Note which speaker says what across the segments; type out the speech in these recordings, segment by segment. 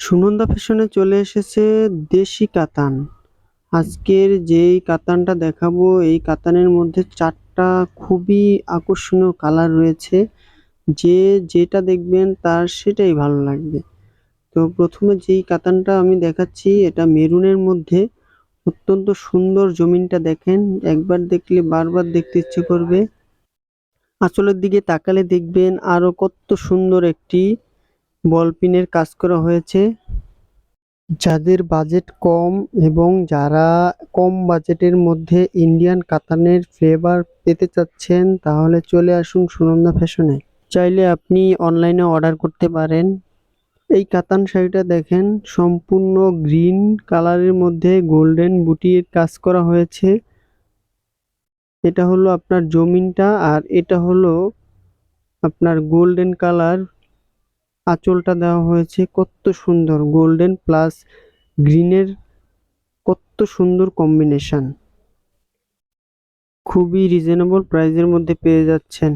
Speaker 1: সুনন্দা ফ্যাশনে চলে এসেছে দেশি কাতান। আজকের যেই কাতানটা দেখাবো, এই কাতানের মধ্যে চারটা খুবই আকর্ষণীয় কালার রয়েছে। যে যেটা দেখবেন তার সেটাই ভালো লাগবে। তো প্রথমে যেই কাতানটা আমি দেখাচ্ছি, এটা মেরুনের মধ্যে। অত্যন্ত সুন্দর জমিনটা দেখেন। একবার দেখলে বারবার দেখতে ইচ্ছে করবে। আঁচলের দিকে তাকালে দেখবেন আরও কত সুন্দর একটি বল পিনের কাজ করা হয়েছে। যাদের বাজেট কম এবং যারা কম বাজেটের মধ্যে ইন্ডিয়ান কাতানের ফ্লেভার পেতে চাচ্ছেন, তাহলে চলে আসুন সুনন্দা ফ্যাশনে। চাইলে আপনি অনলাইনে অর্ডার করতে পারেন। এই কাতান শাড়িটা দেখেন, সম্পূর্ণ গ্রিন কালারের মধ্যে গোল্ডেন বুটির কাজ করা হয়েছে। এটা হলো আপনার জমিনটা আর এটা হলো আপনার গোল্ডেন কালার। আঁচলটা দেওয়া হয়েছে কত সুন্দর, গোল্ডেন প্লাস গ্রিনের কত সুন্দর কম্বিনেশন। খুবই রিজনেবল প্রাইজের মধ্যে পেয়ে যাচ্ছেন।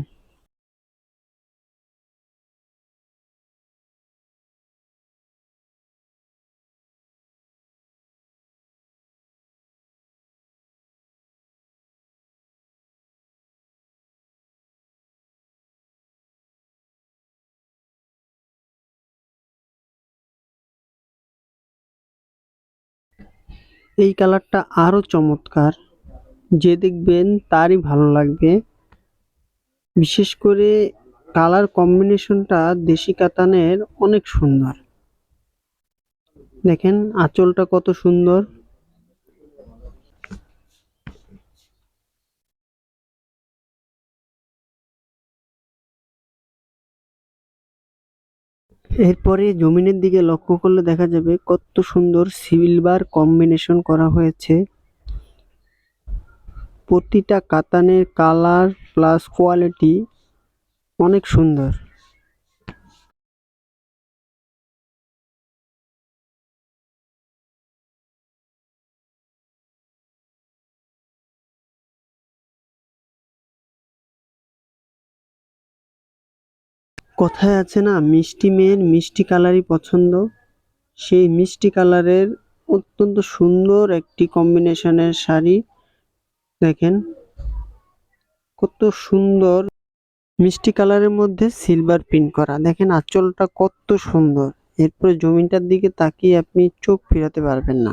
Speaker 1: এই কালারটা আরও চমৎকার। যে দেখবেন তারই ভালো লাগবে। বিশেষ করে কালার কম্বিনেশনটা দেশি কাতানের অনেক সুন্দর। দেখেন আঁচলটা কত সুন্দর। এরপরে জমিনের দিকে লক্ষ্য করলে দেখা যাবে কত সুন্দর সিলভার কম্বিনেশন করা হয়েছে। প্রতিটা কাতানের কালার প্লাস কোয়ালিটি অনেক সুন্দর। কথায় আছে না, মিষ্টি মেয়ের মিষ্টি কালারই পছন্দ। সেই মিষ্টি কালারের অত্যন্ত সুন্দর একটি কম্বিনেশনের শাড়ি, দেখেন। কত সুন্দর। মিষ্টি কালারের মধ্যে সিলভার প্রিন্ট করা। দেখেন আঁচলটা কত সুন্দর। এরপরে জমিনটার দিকে তাকিয়ে আপনি চোখ ফিরাতে পারবেন না।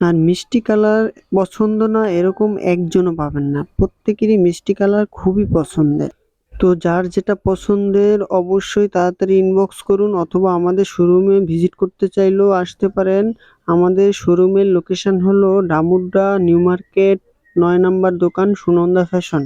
Speaker 1: আর মিষ্টি কালার পছন্দ না, এরকম একজনও পাবেন না। প্রত্যেকেরই মিষ্টি কালার খুবই পছন্দের। তো যার যেটা পছন্দের অবশ্যই তাড়াতাড়ি ইনবক্স করুন অথবা আমাদের শোরুমে ভিজিট করতে চাইলেও আসতে পারেন। আমাদের শোরুমের লোকেশন হলো ডামুড্ডা, নিউ মার্কেট, নয় নাম্বার দোকান, সুনন্দা ফ্যাশন